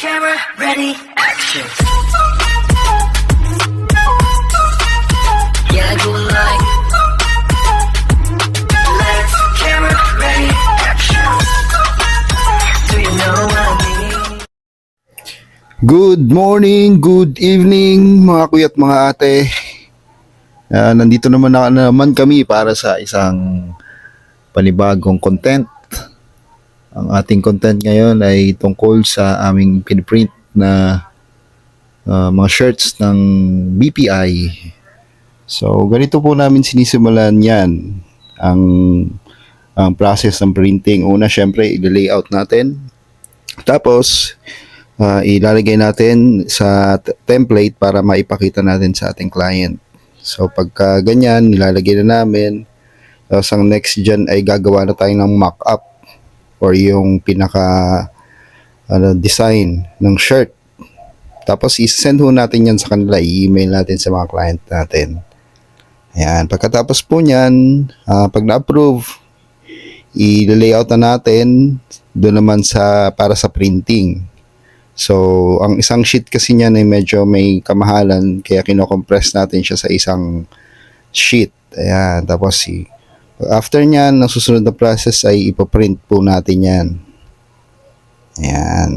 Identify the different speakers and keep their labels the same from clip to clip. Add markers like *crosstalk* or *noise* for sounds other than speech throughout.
Speaker 1: camera, ready, action. Yeah, I do like. Lights, camera, ready, action. Do you know what I mean?
Speaker 2: Good morning, good evening mga kuya at mga ate. Ah, nandito naman na naman kami para sa isang panibagong content. Ang ating content ngayon ay tungkol sa aming pinprint na ah, mga shirts ng BPI. So, ganito po namin sinisimulan yan ang ang process ng printing. Una, syempre, i-layout natin. Tapos, uh, ilalagay natin sa template para maipakita natin sa ating client. So pagka ganyan, nilalagay na namin. Tapos ang next dyan ay gagawa na tayo ng mock-up or yung pinaka ano, design ng shirt. Tapos i-send ho natin yan sa kanila, i-email natin sa mga client natin. Ayan, pagkatapos po niyan, ah, pag na-approve, i-layout na natin doon naman sa para sa printing. So, ang isang sheet kasi niyan ay medyo may kamahalan kaya kinocompress natin siya sa isang sheet. Ayan, tapos si after niyan, ang susunod na process ay ipaprint po natin yan. Ayan.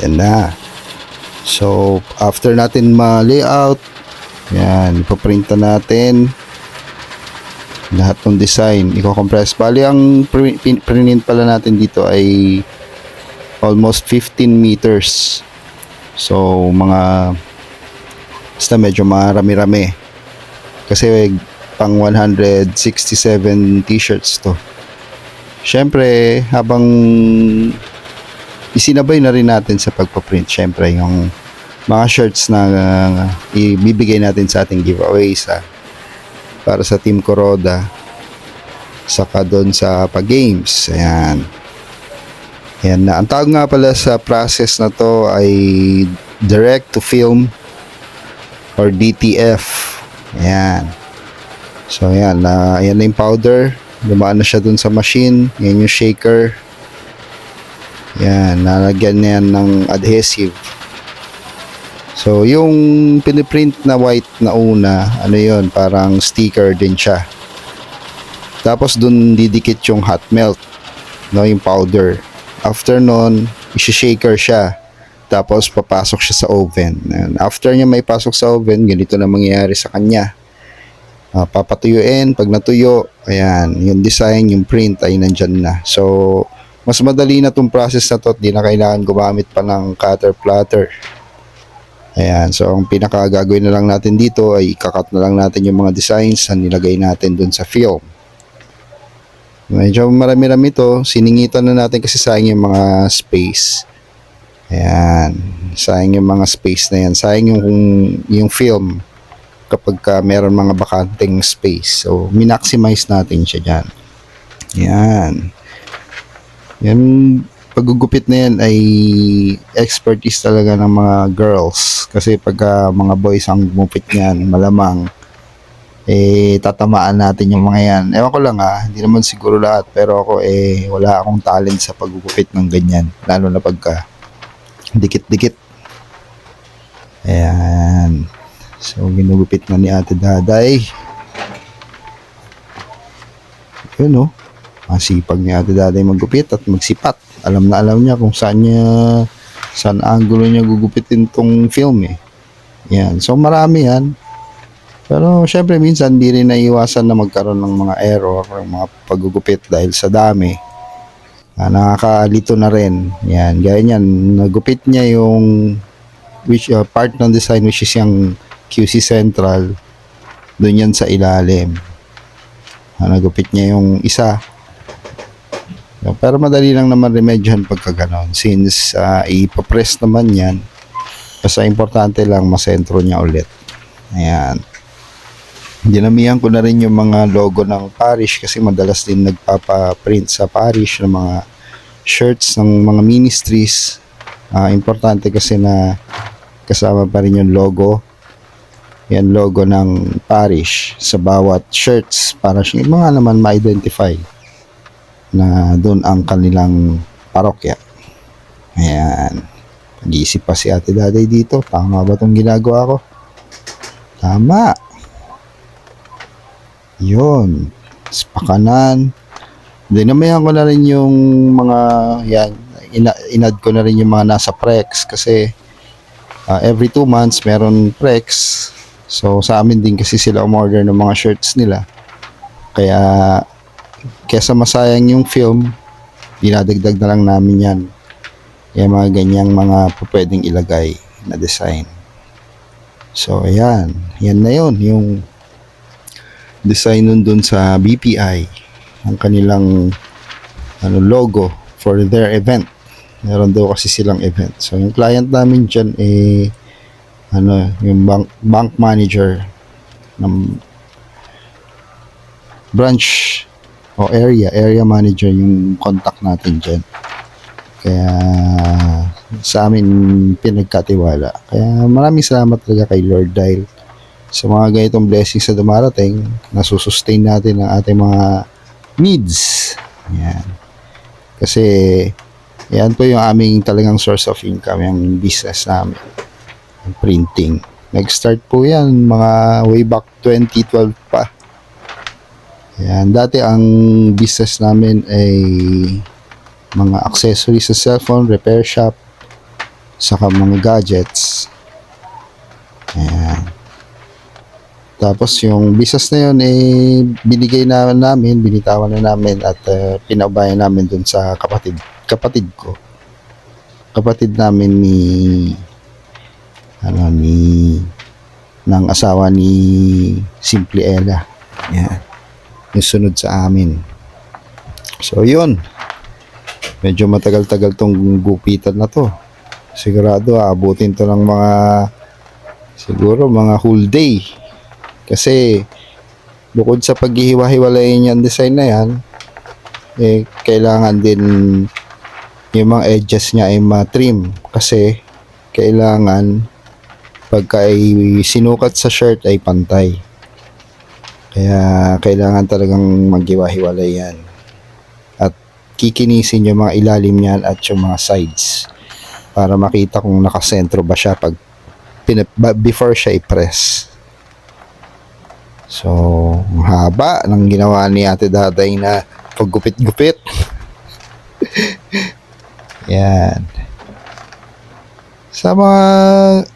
Speaker 2: Yan na. So, after natin ma-layout, yan, ipaprint na natin lahat ng design, i-compress. Bali, ang print pala natin dito ay almost 15 meters. So, mga basta medyo marami-rami. Kasi pang 167 t-shirts to. Siyempre, habang isinabay na rin natin sa pagpaprint, siyempre, yung mga shirts na uh, ibibigay natin sa ating giveaway sa para sa Team Coroda saka doon sa pag-games. Ayan. Yan na. Ang tawag nga pala sa process na to ay direct to film or DTF. Ayan. So ayan, na ayan na yung powder. Dumaan na siya dun sa machine. Yan yung shaker. Yan, nalagyan na yan ng adhesive. So yung piniprint na white na una, ano yon parang sticker din siya. Tapos dun didikit yung hot melt, no, yung powder. After nun, isi-shaker siya. Tapos papasok siya sa oven. And after niya may pasok sa oven, ganito na mangyayari sa kanya. Ah, papatuyuin, pag natuyo, ayan, yung design, yung print ay nandyan na. So, mas madali na tong process na to, di na kailangan gumamit pa ng cutter platter. Ayan, so ang pinaka gagawin na lang natin dito ay ikakat na lang natin yung mga designs na nilagay natin dun sa film. Medyo marami-rami to. Siningitan na natin kasi sayang yung mga space. Ayan. Sayang yung mga space na yan. Sayang yung, yung film kapag ka meron mga bakanting space. So, minaximize natin siya dyan. Ayan. Yan, paggugupit na yan ay expertise talaga ng mga girls. Kasi pagka mga boys ang gumupit niyan, malamang eh tatamaan natin yung mga yan. Ewan ko lang ah, hindi naman siguro lahat pero ako eh wala akong talent sa paggugupit ng ganyan. Lalo na pagka dikit-dikit. Ayan. So ginugupit na ni Ate Daday. Yun oh. Masipag ni Ate Daday maggupit at magsipat. Alam na alam niya kung saan niya saan angulo niya gugupitin tong film eh. Yan. So marami yan. Pero syempre minsan di rin naiwasan na magkaroon ng mga error ng mga paggugupit dahil sa dami. Ah, nakakalito na rin. Yan, gaya niyan, nagupit niya yung which uh, part ng design which is yung QC Central. Doon yan sa ilalim. Ah, nagupit niya yung isa. Pero madali lang naman remedyohan pagka ganon. Since uh, ipapress naman yan, basta importante lang masentro niya ulit. Ayan. Dinamihan ko na rin yung mga logo ng parish kasi madalas din nagpapa-print sa parish ng mga shirts ng mga ministries. Ah, importante kasi na kasama pa rin yung logo. Yan logo ng parish sa bawat shirts para siya mga naman ma-identify na doon ang kanilang parokya. Ayan. Pag-iisip pa si ate daday dito. Tama ba itong ginagawa ko? Tama. Yun. Tapos pakanan. Then namayan ko na rin yung mga yan. Ina, inad ko na rin yung mga nasa Prex kasi ah, every two months meron Prex. So sa amin din kasi sila umorder ng mga shirts nila. Kaya kesa masayang yung film, dinadagdag na lang namin yan. Yung mga ganyang mga pwedeng ilagay na design. So, ayan. Yan na yun. Yung design nun dun sa BPI. Ang kanilang ano, logo for their event. Meron daw kasi silang event. So, yung client namin dyan eh ano, yung bank, bank manager ng branch o area, area manager yung contact natin dyan. Kaya sa amin pinagkatiwala. Kaya maraming salamat talaga kay Lord dahil sa mga ganitong blessings na dumarating, nasusustain natin ang ating mga needs. Yan. Kasi yan po yung aming talagang source of income, yung business namin. Printing. Nag-start po yan mga way back 2012 pa. Yan. Dati ang business namin ay mga accessories sa cellphone, repair shop, saka mga gadgets. Ayan. Tapos yung business na yun, eh, binigay na namin, binitawan na namin at uh, pinabayan namin dun sa kapatid, kapatid ko. Kapatid namin ni, ano, ni, ng asawa ni Simple Ella. Yan. Yung sunod sa amin. So, yun medyo matagal-tagal tong gupitan na to. Sigurado aabutin to ng mga siguro mga whole day. Kasi bukod sa paghihiwa-hiwalayin yung design na yan, eh, kailangan din yung mga edges niya ay ma-trim kasi kailangan pagka ay sinukat sa shirt ay pantay. Kaya kailangan talagang maghiwa-hiwalay yan kikinisin yung mga ilalim niyan at yung mga sides para makita kung nakasentro ba siya pag before siya i-press. So, ang haba ng ginawa ni Ate Daday na paggupit-gupit. *laughs* Yan. Sa mga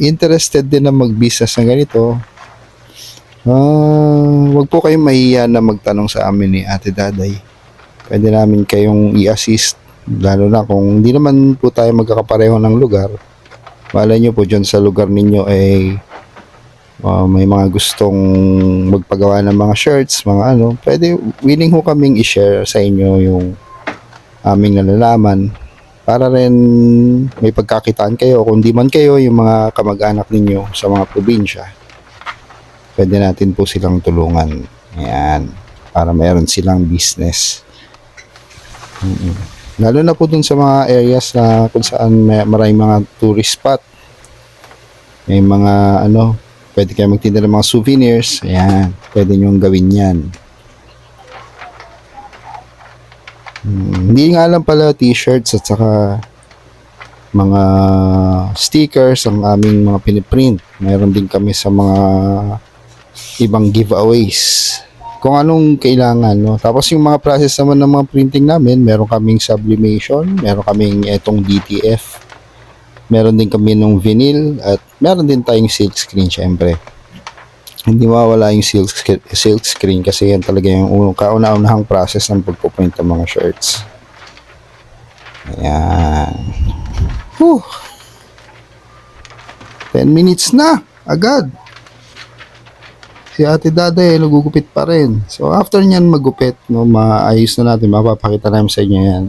Speaker 2: interested din na mag-business ng ganito, ah, wag po kayong mahiya na magtanong sa amin ni Ate Daday. Pwede namin kayong i-assist lalo na kung hindi naman po tayo magkakapareho ng lugar. Malay nyo po dyan sa lugar ninyo ay uh, may mga gustong magpagawa ng mga shirts mga ano. Pwede willing ho kaming i-share sa inyo yung aming nalalaman para rin may pagkakitaan kayo kung di man kayo yung mga kamag-anak ninyo sa mga probinsya pwede natin po silang tulungan ayan para mayroon silang business Mm-mm. Lalo na po dun sa mga areas na kung saan may maraming mga tourist spot. May mga ano, pwede kayo magtinda ng mga souvenirs. Ayan, pwede nyo gawin yan. Hmm, hindi nga lang pala t-shirts at saka mga stickers ang aming mga piniprint. Mayroon din kami sa mga ibang giveaways. Kung anong kailangan no? Tapos yung mga process naman ng mga printing namin meron kaming sublimation meron kaming etong DTF meron din kami nung vinyl at meron din tayong silk screen syempre hindi mawala yung silk, silk screen kasi yan talaga yung unang kauna-unahang process ng pagpuprint ng mga shirts ayan Whew. 10 minutes na agad si Ate Daday nagugupit pa rin. So after niyan magupit, no, maayos na natin, mapapakita namin sa inyo yan.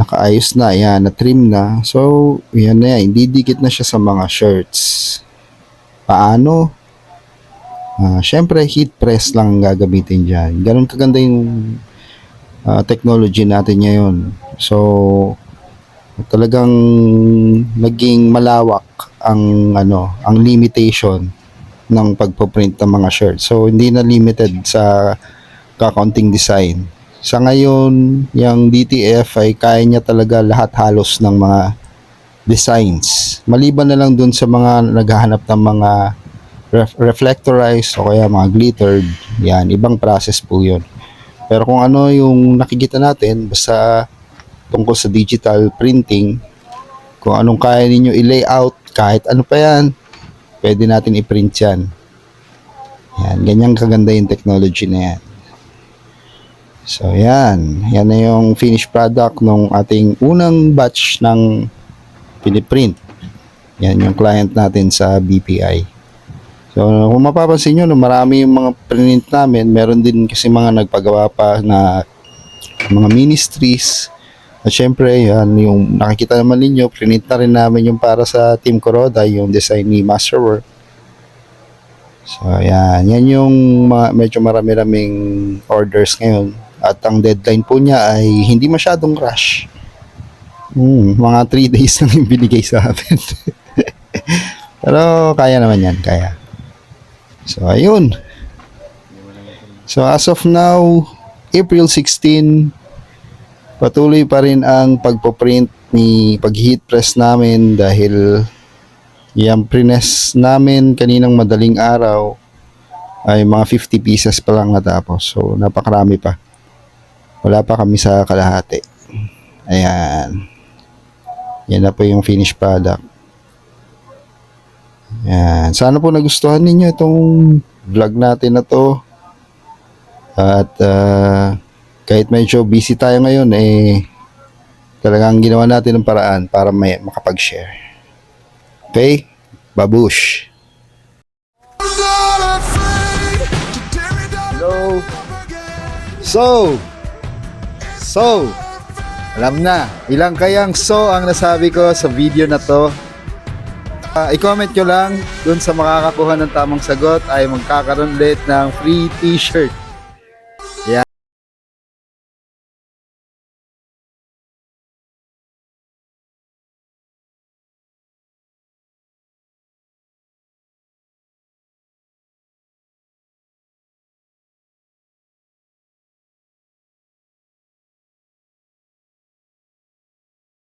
Speaker 2: Nakaayos na, yan, na-trim na. So, yan na yan, hindi dikit na siya sa mga shirts. Paano? Ah, Siyempre, heat press lang ang gagamitin dyan. Ganun kaganda yung ah, technology natin ngayon. So, talagang naging malawak ang ano, ang limitation ng pagpo-print ng mga shirts. So, hindi na limited sa kakaunting design. sa ngayon, yung DTF ay kaya niya talaga lahat halos ng mga designs. Maliban na lang dun sa mga naghahanap ng mga ref- reflectorized o kaya mga glittered, yan, ibang process po yun. Pero kung ano yung nakikita natin, basta tungkol sa digital printing, kung anong kaya ninyo i-layout, kahit ano pa yan, pwede natin i-print yan. Yan, ganyan kaganda yung technology na yan. So, yan. Yan na yung finished product ng ating unang batch ng piniprint. Yan yung client natin sa BPI. So, kung mapapansin nyo, no, marami yung mga print namin. Meron din kasi mga nagpagawa pa na mga ministries. At syempre, yan, yung nakikita naman ninyo, print na rin namin yung para sa Team Kuroda, yung design ni Masterwork. So, yan. Yan yung mga, medyo marami-raming orders ngayon. At ang deadline po niya ay hindi masyadong rush. Hmm, mga 3 *laughs* days lang yung binigay sa amin. *laughs* Pero kaya naman yan, kaya. So, ayun. So, as of now, April 16, patuloy pa rin ang pagpo-print ni pag-heat press namin dahil yung prines namin kaninang madaling araw ay mga 50 pieces pa lang natapos. So, napakarami pa. Wala pa kami sa kalahati. Ayan. Yan na po yung finished product. Yan. Sana po nagustuhan ninyo itong vlog natin na to. At ah, kahit medyo busy tayo ngayon, eh, talagang ginawa natin ng paraan para may makapag-share. Okay? Babush! Hello! So! So! Alam na, ilang kayang so ang nasabi ko sa video na to. Ah, i-comment nyo lang dun sa makakakuha ng tamang sagot ay magkakaroon ulit ng free t-shirt.